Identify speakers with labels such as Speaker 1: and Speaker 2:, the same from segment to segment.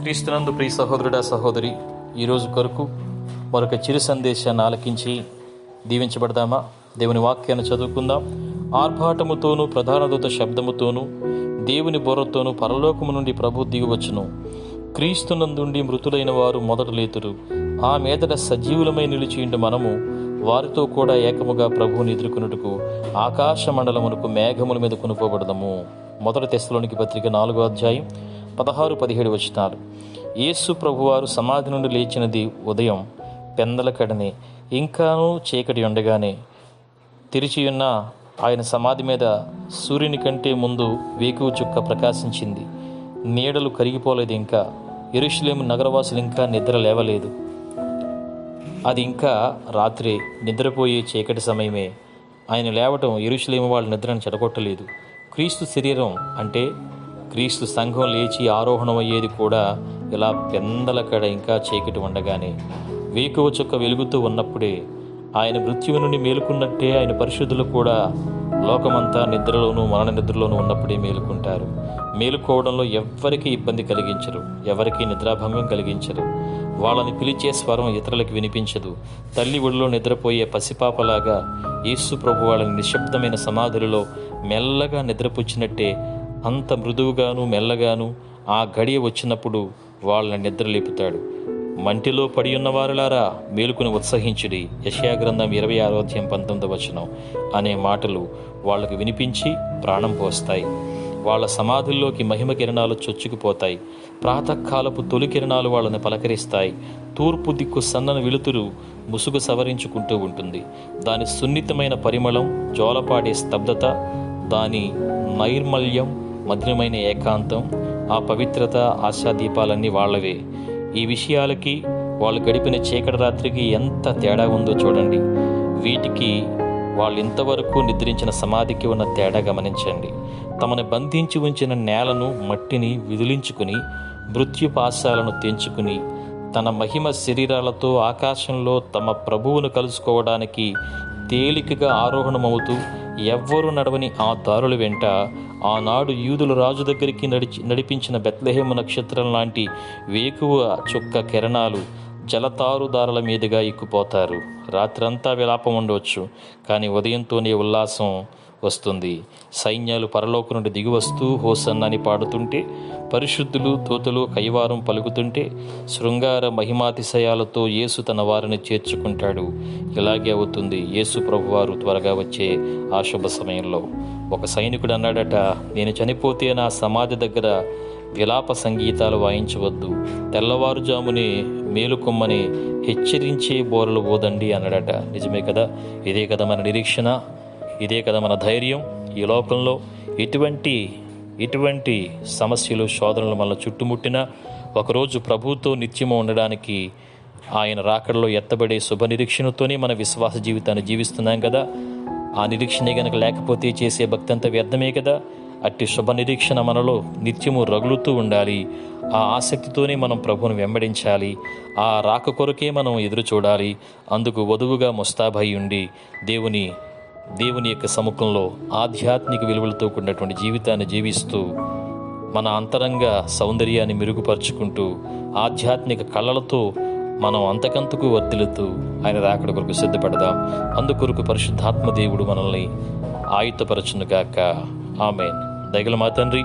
Speaker 1: క్రీస్తునందు ప్రియ సహోదరుడా సహోదరి ఈరోజు కొరకు మరొక చిరు సందేశాన్ని ఆలకించి దీవించబడదామా? దేవుని వాక్యాన్ని చదువుకుందాం. ఆర్భాటముతోనూ ప్రధాన దూత శబ్దముతోనూ దేవుని బొర్రతోనూ పరలోకము నుండి ప్రభు దిగువచ్చును. క్రీస్తునందుండి మృతులైన వారు మొదట లేతురు. ఆ మీదట సజీవులమై నిలిచియుండి మనము వారితో కూడా ఏకముగా ప్రభువుని ఎదుర్కొనుటకు ఆకాశ మండలమునకు మేఘముల మీద కొనుకోబడదము. మొదటి తెశలోనికి పత్రిక నాలుగో అధ్యాయం పదహారు పదిహేడు వచనాలు. యేసు ప్రభువారు సమాధి నుండి లేచినది ఉదయం పెందల కడనే ఇంకానూ చీకటి ఉండగానే తెరిచియున్న ఆయన సమాధి మీద సూర్యుని కంటే ముందు వేకువ చుక్క ప్రకాశించింది. నీడలు కరిగిపోలేదు ఇంకా. ఎరుషులేము నగరవాసులు ఇంకా నిద్ర లేవలేదు. అది ఇంకా రాత్రి. నిద్రపోయే చీకటి సమయమే. ఆయన లేవటం ఎరుషులేము వాళ్ళ నిద్రను చెడగొట్టలేదు. క్రీస్తు శరీరం అంటే క్రీస్తు సంఘం లేచి ఆరోహణమయ్యేది కూడా ఇలా పెందలకడ ఇంకా చీకటి ఉండగానే వేకువ చుక్క వెలుగుతూ ఉన్నప్పుడే ఆయన మృత్యువు నుండి మేలుకున్నట్టే ఆయన పరిశుద్ధులు కూడా లోకమంతా నిద్రలోనూ మరణ నిద్రలోనూ ఉన్నప్పుడే మేలుకుంటారు. మేలుకోవడంలో ఎవ్వరికీ ఇబ్బంది కలిగించరు. ఎవరికీ నిద్రాభంగం కలిగించరు. వాళ్ళని పిలిచే స్వరం ఇతరులకు వినిపించదు. తల్లి ఒడిలో నిద్రపోయే పసిపాపలాగా యేసు ప్రభు వాళ్ళని నిశ్శబ్దమైన సమాధులలో మెల్లగా నిద్రపుచ్చినట్టే అంత మృదువుగాను మెల్లగాను ఆ గడియ వచ్చినప్పుడు వాళ్ళని నిద్రలేపుతాడు. మంటిలో పడి ఉన్న వారులారా మేలుకుని ఉత్సహించుడి. యశయా గ్రంథం ఇరవై ఆరోధ్యం పంతొమ్మిది వచనం అనే మాటలు వాళ్ళకు వినిపించి ప్రాణం పోస్తాయి. వాళ్ళ సమాధుల్లోకి మహిమ కిరణాలు చొచ్చుకుపోతాయి. ప్రాతకాలపు తొలి కిరణాలు వాళ్ళని పలకరిస్తాయి. తూర్పు దిక్కు సన్నని వెలుతురు ముసుగు సవరించుకుంటూ ఉంటుంది. దాని సున్నితమైన పరిమళం జోలపాడే స్తబ్దత దాని నైర్మల్యం మధురమైన ఏకాంతం ఆ పవిత్రత ఆశాదీపాలన్నీ వాళ్ళవే. ఈ విషయాలకి వాళ్ళు గడిపిన చీకటి రాత్రికి ఎంత తేడా ఉందో చూడండి. వీటికి వాళ్ళు ఇంతవరకు నిద్రించిన సమాధికి ఉన్న తేడా గమనించండి. తమను బంధించి ఉంచిన నేలను మట్టిని విదిలించుకుని మృత్యుపాశాలను తెంచుకుని తన మహిమ శరీరాలతో ఆకాశంలో తమ ప్రభువును కలుసుకోవడానికి తేలికగా ఆరోహణమవుతూ ఎవ్వరూ నడవని ఆ దారుల వెంట ఆనాడు యూదుల రాజు దగ్గరికి నడిచి నడిపించిన బెత్లహేమ నక్షత్రం లాంటి వేకువ చుక్క కిరణాలు జలతారుదారుల మీదుగా ఎక్కుపోతారు రాత్రంతా విలాపం ఉండవచ్చు కానీ ఉదయంతోనే ఉల్లాసం వస్తుంది. సైన్యాలు పరలోక నుండి దిగివస్తూ హోసన్నని పాడుతుంటే పరిశుద్ధులు తోతలు కైవారం పలుకుతుంటే శృంగార మహిమాతిశయాలతో యేసు తన వారిని చేర్చుకుంటాడు. ఇలాగే అవుతుంది. యేసు ప్రభువారు త్వరగా వచ్చే ఆ శుభ సమయంలో. ఒక సైనికుడు అన్నాడట నేను చనిపోతే నా సమాధి దగ్గర విలాప సంగీతాలు వాయించవద్దు. తెల్లవారుజామునే మేలుకొమ్మని హెచ్చరించే బోరలు పోదండి అన్నాడట. నిజమే కదా? ఇదే కదా మన నిరీక్షణ? ఇదే కదా మన ధైర్యం? ఈ లోకంలో ఎటువంటి ఎటువంటి సమస్యలు శోధనలు మనల్ని చుట్టుముట్టినా ఒకరోజు ప్రభువుతో నిత్యము ఉండడానికి ఆయన రాకడలో ఎత్తబడే శుభ నిరీక్షణతోనే మన విశ్వాస జీవితాన్ని జీవిస్తున్నాం కదా? ఆ నిరీక్షణే గనక లేకపోతే చేసే భక్తి అంతా వ్యర్థమే కదా? అట్టి శుభ నిరీక్షణ మనలో నిత్యము రగులుతూ ఉండాలి. ఆ ఆసక్తితోనే మనం ప్రభువును వెంబడించాలి. ఆ రాక కొరకే మనం ఎదురు చూడాలి. అందుకు వధువుగా ముస్తాబై ఉండి దేవుని దేవుని యొక్క సముఖంలో ఆధ్యాత్మిక విలువలతో కూడినటువంటి జీవితాన్ని జీవిస్తూ మన అంతరంగ సౌందర్యాన్ని మెరుగుపరుచుకుంటూ ఆధ్యాత్మిక కళలతో మనం అంతకంతకు వర్ధిల్లుతూ ఆయన రాకడ కొరకు సిద్ధపడదాం. అందుకొరకు పరిశుద్ధాత్మ దేవుడు మనల్ని ఆయుత్తపరచునుగాక ఆమెన్. దయగల మా తండ్రి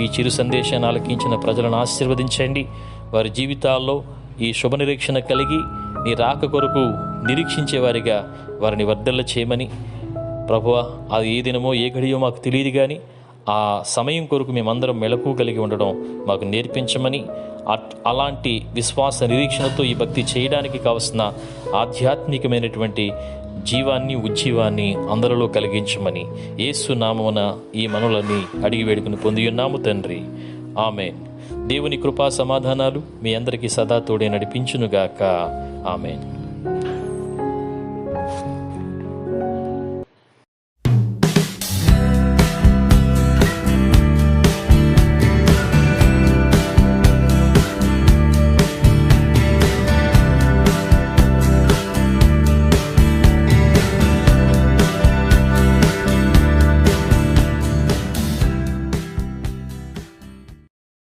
Speaker 1: ఈ చిరు సందేశాన్ని ఆలకించిన ప్రజలను ఆశీర్వదించండి. వారి జీవితాల్లో ఈ శుభ నిరీక్షణ కలిగి నీ రాక కొరకు నిరీక్షించేవారిగా వారిని వర్ధల్ల చేయమని. ప్రభువ అది ఏ దినమో ఏ గడియో మాకు తెలియదు కానీ ఆ సమయం కొరకు మేమందరం మెలకు కలిగి ఉండడం మాకు నేర్పించమని అట్- అలాంటి విశ్వాస నిరీక్షణతో ఈ భక్తి చేయడానికి కావలసిన ఆధ్యాత్మికమైనటువంటి జీవాన్ని ఉజ్జీవాన్ని అందరిలో కలిగించమని యేసు నామమున ఈ మనులని అడిగి వేడుకుని పొంది ఉన్నాము తండ్రి. ఆమె దేవుని కృపా సమాధానాలు మీ అందరికీ సదా తోడే నడిపించునుగాక. ఆమెన్.